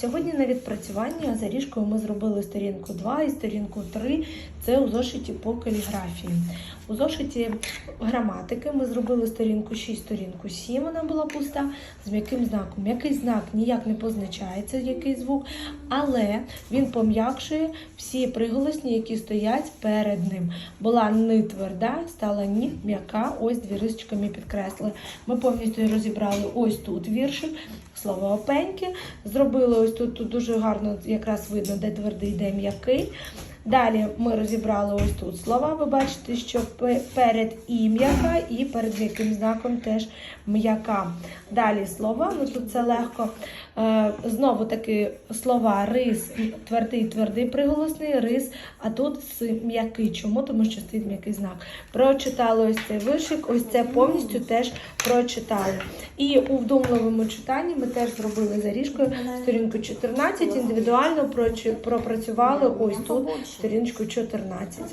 Сьогодні на відпрацювання за ріжкою ми зробили сторінку 2 і сторінку 3. Це у зошиті по каліграфії. У зошиті граматики ми зробили сторінку 6, сторінку 7, вона була пуста з м'яким знаком. М'який знак ніяк не позначається, який звук, але він пом'якшує всі приголосні, які стоять перед ним. Була ни тверда, стала ні м'яка. Ось дві рисочки ми підкреслили. Ми повністю розібрали ось тут віршик, слово опеньки. Зробили ось тут, тут дуже гарно якраз видно, де твердий, де м'який. Далі ми розібрали ось тут слова. Ви бачите, що перед і м'яка, і перед м'яким знаком теж м'яка. Далі слова, ну тут це легко. Е, знову таки слова рис, твердий, твердий приголосний, рис, а тут м'який. Чому? Тому що стоїть м'який знак. Прочитали ось цей вишик, ось це повністю теж прочитали. І у вдумливому читанні ми теж зробили за ріжкою сторінку 14, індивідуально пропрацювали ось тут сторіночку 14.